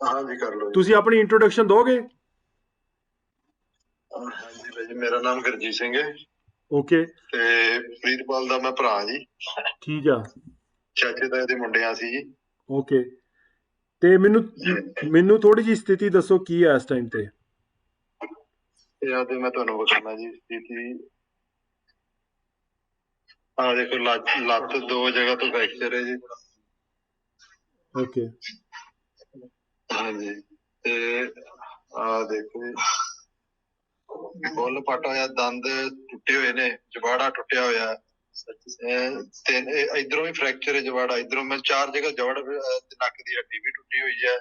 ਹਾਂਜੀ ਕਰ ਲਓ ਤੁਸੀਂ ਆਪਣੀ ਇੰਟਰੋਡਕਸ਼ਨ ਦੋਗੇ? ਹਾਂਜੀ ਭਾਈ ਮੇਰਾ ਨਾਮ ਗੁਰਜੀਤ ਸਿੰਘ ਹੈ। ਓਕੇ ਤੇ ਪ੍ਰੀਤਪਾਲ ਦਾ ਮੈਂ ਭਰਾ ਜੀ। ਠੀਕ ਆ। ਚਾਚੇ ਦੇ ਮੁੰਡੇ ਆ ਸੀ ਜੀ। ਓਕੇ ਤੇ ਮੈਨੂੰ ਮੈਨੂੰ ਥੋੜੀ ਜੀ ਸਥਿਤੀ ਦੱਸੋ ਕੀ ਹੈ ਇਸ ਟਾਈਮ ਤੇ? ਆ ਤੇ ਮੈਂ ਤੁਹਾਨੂੰ ਬਖਾਨਾ ਜੀ ਸਥਿਤੀ। ਆ ਦੇਖੋ ਲੱਤ ਲੱਤ ਦੋ ਜਗ੍ਹਾ ਤੋਂ ਫ੍ਰੈਕਚਰ ਹੈ ਜੀ। ਓਕੇ ਹਾਂਜੀ। ਤੇ ਆ ਦੇਖੋ ਜੀ। ਬੁੱਲ ਪਟਾ ਹੋਇਆ ਦੰਦ ਟੁੱਟੇ ਹੋਏ ਨੇ ਜਵਾੜਾ ਟੁੱਟਿਆ ਹੋਇਆ। ਤੇ ਇਧਰੋਂ ਵੀ ਫ੍ਰੈਕਚਰ ਹੈ ਜਵਾੜਾ। ਇਧਰੋਂ ਮੈਂ ਚਾਰ ਜਗ੍ਹਾ ਜਵੜ ਨੱਕ ਦੀ ਹੱਡੀ ਵੀ ਟੁੱਟੀ ਹੋਈ ਹੈ।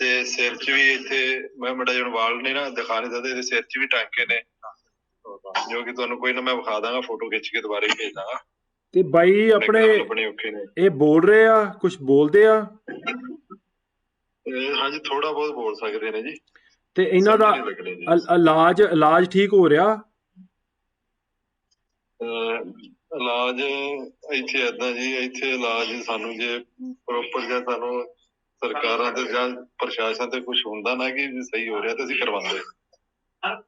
ਤੇ ਸਿਰ 'ਚ ਵੀ ਇੱਥੇ ਮੈਂ ਮੜਾ ਜਣ ਵਾਲ ਨੇ ਨਾ ਦਿਖਾ ਨਹੀਂ ਸਕਦੇ ਇਹਦੇ ਸਿਰ 'ਚ ਵੀ ਟਾਂਕੇ ਨੇ। ਜੋ ਕਿ ਤੁਹਾਨੂੰ ਕੋਈ ਨਾ ਮੈਂ ਵਿਖਾ ਦਾਂਗਾ ਫੋਟੋ ਖਿੱਚ ਕੇ ਦੁਬਾਰਾ ਭੇਜ ਦਾਂਗਾ। ਤੇ ਬਾਈ ਆਪਣੇ ਆਪਣੇ ਔਖੇ ਨੇ। ਇਹ ਬੋਲ ਰਹੇ ਆ? ਕੁਝ ਬੋਲਦੇ ਆ? ਹਾਂਜੀ ਥੋੜਾ ਬਹੁਤ ਬੋਲ ਸਕਦੇ ਨੇ ਜੀ ਤੇ ਇਹਨਾਂ ਦਾ ਸਮਝ ਨਹੀਂ ਲੱਗਣੇ ਜੀ। ਇਲ- ਇਲਾਜ ਇਲਾਜ ਠੀਕ ਹੋ ਰਿਹਾ ਅਹ ਇਲਾਜ ਇੱਥੇ ਏਦਾਂ ਜੀ ਇੱਥੇ ਇਲਾਜ ਸਾਨੂੰ ਜੇ ਪ੍ਰੋਪਰ ਜਾਂ ਸਾਨੂੰ ਸਰਕਾਰਾਂ ਤੇ ਜਾਂ ਪ੍ਰਸ਼ਾਸਨ ਤੇ ਕੁਝ ਹੁੰਦਾ ਨਾ ਕਿ ਵੀ ਸਹੀ ਹੋ ਰਿਹਾ ਤਾਂ ਅਸੀਂ ਕਰਵਾਉਂਦੇ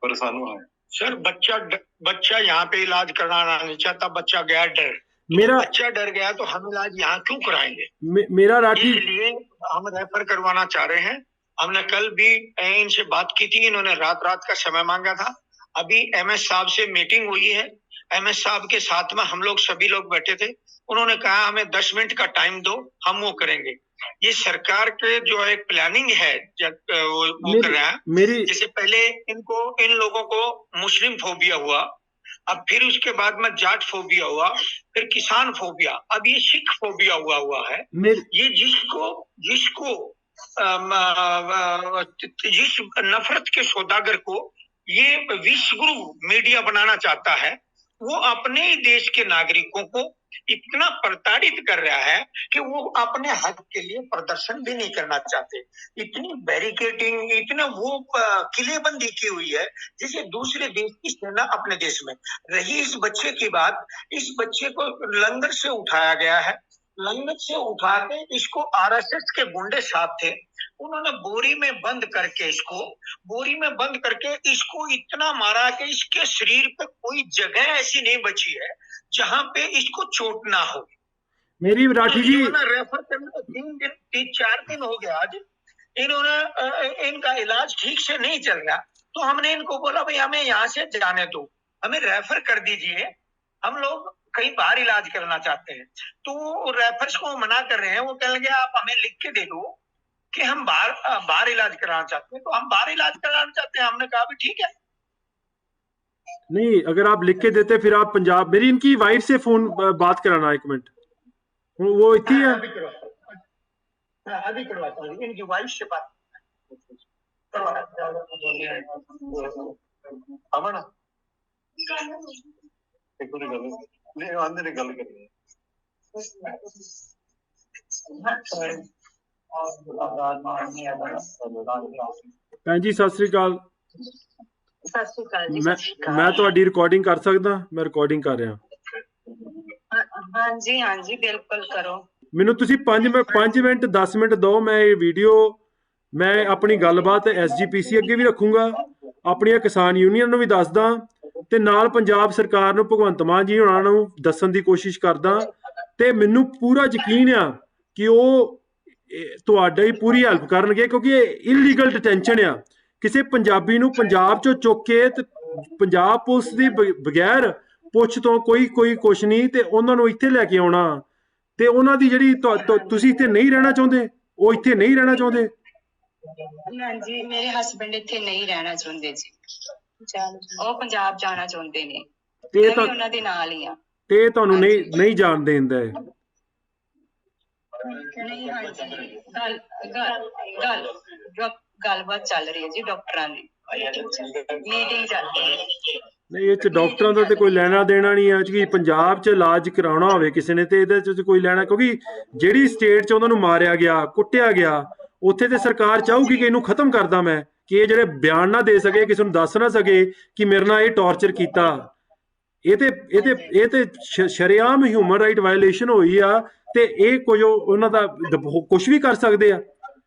ਪਰ ਸਾਨੂੰ ਹਾਂ सर बच्चा ड- बच्चा यहाँ पे इलाज कराना नहीं चाहता बच्चा गया डर ਮੇਰਾ बच्चा डर गया तो हम इलाज यहाँ क्यों कराएँगे? मे- मेरा राठी इसलिए हम रेफर करवाना चाह रहे हैं। हमने कल भी इनसे बात की थी इन्होंने रात रात का समय मांगा था। अभी एमएस साहब से मीटिंग हुई है। एमएस साहब के साथ में हम लोग सभी लोग बैठे थे। उन्होंने कहा हमें दस मिनट का टाइम दो हम वो करेंगे। ये सरकार के जो एक प्लानिंग है वो, वो कर रहे हैं मेरी जैसे पहले इनको इन लोगों को मुस्लिम फोबिया हुआ। अब फिर उसके बाद में जाट फोबिया हुआ फिर किसान फोबिया। अब ये सिख फोबिया हुआ हुआ है। ये जिसको जिसको जिस नफरत के सौदागर को ये विश्वगुरु मीडिया बनाना चाहता है वो अपने ही देश के नागरिकों को इतना प्रताड़ित कर रहा है कि वो अपने हक के लिए प्रदर्शन भी नहीं करना चाहते। इतनी बैरिकेडिंग इतना वो किलेबंदी की हुई है जैसे दूसरे देश की सेना अपने देश में। रही इस बच्चे की बात, इस बच्चे को लंगर से उठाया गया है। लंगर से उठा के इसको आरएसएस के गुंडे साथ थे। उन्होंने बोरी में बंद करके इसको बोरी में बंद करके इसको इतना मारा कि इसके शरीर पे कोई जगह ऐसी नहीं बची है जहाँ पे इसको चोट ना हो। मेरी राठी जी रेफर करने तीन दिन तीन चार दिन हो गया आज। इन्होंने इनका इलाज ठीक से नहीं चल रहा। तो हमने इनको बोला भाई हमें यहाँ से जाने दो। हमें रेफर कर दीजिए। हम लोग कहीं बाहर इलाज करना चाहते हैं। तो रेफर्स को मना कर रहे हैं। वो कह लगे आप हमें लिख के दे दो। कि हम बाहर अ, बाहर इलाज कराना चाहते हैं तो हम बाहर इलाज कराना चाहते हैं हमने कहा भी ठीक है नहीं अगर आप लिख के देते फिर आप पंजाब मेरी इनकी वाइफ से फोन अ, बात कराना एक मिनट वो वो इतनी है अभी करवाता हूँ हाँ, अभी करवाता हूँ इनकी वाइफ से बात करवाता हूँ। ਅਮਨ ਇੱਕ ਵਾਰੀ ਗੱਲ ਨਹੀਂ ਆਂਦੇ ਨੇ ਗੱਲ ਕਰਨੀ ਭੈਣ ਜੀ ਸਤਿ ਸ੍ਰੀ ਅਕਾਲ। ਸਤਿ ਸ਼੍ਰੀ ਅਕਾਲ ਜੀ ਮੈਂ ਤੁਹਾਡੀ ਰਿਕਾਰਡਿੰਗ ਕਰ ਸਕਦਾ? ਮੈਂ ਰਿਕਾਰਡਿੰਗ ਕਰ ਰਿਹਾ। ਹਾਂ- ਹਾਂਜੀ ਹਾਂਜੀ ਬਿਲਕੁਲ ਕਰੋ। ਮੈਨੂੰ ਤੁਸੀਂ 5 ਮਿੰਟ 5 ਮਿੰਟ 10 ਮਿੰਟ ਦਿਓ ਮੈਂ ਇਹ ਵੀਡੀਓ ਮੈਂ ਆਪਣੀ ਗੱਲਬਾਤ ਐਸਜੀਪੀਸੀ ਅੱਗੇ ਵੀ ਰੱਖੂੰਗਾ। ਆਪਣੀਆਂ ਕਿਸਾਨ ਯੂਨੀਅਨ ਨੂੰ ਵੀ ਦੱਸਦਾ ਤੇ ਨਾਲ ਪੰਜਾਬ ਸਰਕਾਰ ਨੂੰ ਭਗਵੰਤ ਮਾਨ ਜੀ ਹੋਣਾ ਨੂੰ ਦੱਸਣ ਦੀ ਕੋਸ਼ਿਸ਼ ਕਰਦਾ। ਤੇ ਮੈਨੂੰ ਪੂਰਾ ਯਕੀਨ ਆ ਕਿ ਉਹ ਤੁਹਾਡਾ ਹੀ ਪੂਰੀ ਹੈਲਪ ਕਰਨਗੇ ਕਿਉਂਕਿ ਇਹ ਇਲੀਗਲ ਡਿਟੈਂਸ਼ਨ ਆ। ਕਿਸੇ ਪੰਜਾਬੀ ਨੂੰ ਪੰਜਾਬ ਚੋਂ ਚੁੱਕ ਕੇ ਤੇ ਪੰਜਾਬ ਪੁਲਿਸ ਦੀ ਬਗੈਰ ਪੁੱਛ ਤੋਂ ਕੋਈ ਕੋਈ ਕੁਛ ਨਹੀਂ ਤੇ ਉਹਨਾਂ ਨੂੰ ਇੱਥੇ ਲੈ ਕੇ ਆਉਣਾ। ਤੇ ਉਹਨਾਂ ਦੀ ਜਿਹੜੀ ਤੁਸੀਂ ਇੱਥੇ ਨਹੀਂ ਰਹਿਣਾ ਚਾਹੁੰਦੇ ਉਹ ਇੱਥੇ ਨਹੀਂ ਰਹਿਣਾ ਚਾਹੁੰਦੇ? ਹਾਂਜੀ ਮੇਰੇ ਹਸਬੰਡ ਇੱਥੇ ਨਹੀਂ ਰਹਿਣਾ ਚਾਹੁੰਦੇ ਜੀ। ਉਹ ਪੰਜਾਬ ਜਾਣਾ ਚਾਹੁੰਦੇ ਨੇ। ਤੇ ਉਹਨਾਂ ਦੇ ਨਾਲ ਹੀ ਆ। ਤੇ ਤੁਹਾਨੂੰ ਨਹੀਂ ਨਹੀਂ ਜਾਣ ਦੇਂਦਾ ਹੈ ਨਹੀਂ, ਹਾਂਜੀ। ਗੱਲ ਗੱਲ ਗੱਲ। ਗੱਲਬਾਤ ਚੱਲ ਰਹੀ ਹੈ ਜੀ ਡਾਕਟਰਾਂ ਦੀ। ਮੀਟਿੰਗ ਚੱਲ ਰਹੀ ਹੈ। ਨਹੀਂ, ਇਹ ਚ ਡਾਕਟਰਾਂ ਦਾ ਤੇ ਕੋਈ ਲੈਣਾ ਦੇਣਾ ਨਹੀਂ ਹੈ। ਕਿ ਪੰਜਾਬ 'ਚ ਇਲਾਜ ਕਰਾਉਣਾ ਹੋਵੇ ਕਿਸੇ ਨੇ ਤੇ ਇਹਦੇ 'ਚ ਕੋਈ ਲੈਣਾ, ਕਿਉਂਕਿ ਜਿਹੜੀ ਸਟੇਟ 'ਚ ਉਹਨਾਂ ਨੂੰ ਮਾਰਿਆ ਗਿਆ, ਕੁੱਟਿਆ ਗਿਆ, ਉੱਥੇ ਤੇ ਸਰਕਾਰ ਚਾਹੂਗੀ ਕਿ ਇਹਨੂੰ ਖਤਮ ਕਰਦਾ ਮੈਂ, ਕਿ ਇਹ ਜਿਹੜੇ ਬਿਆਨ ਨਾ ਦੇ ਸਕੇ, ਕਿਸੇ ਨੂੰ ਦੱਸ ਨਾ ਸਕੇ ਕਿ ਮੇਰੇ ਨਾਲ ਇਹ ਟੌਰਚਰ ਕੀਤਾ। ਇਹ ਤੇ ਇਹ ਤੇ ਇਹ ਤੇ ਸ਼- ਸ਼ਰੇਆਮ ਹਿਊਮਨ ਰਾਈਟ ਵਾਇਲੇਸ਼ਨ ਹੋਈ ਆ। ਤੇ ਇਹ ਕੁਝ ਉਹਨਾਂ ਦਾ ਕੁਝ ਵੀ ਕਰ ਸਕਦੇ ਆ।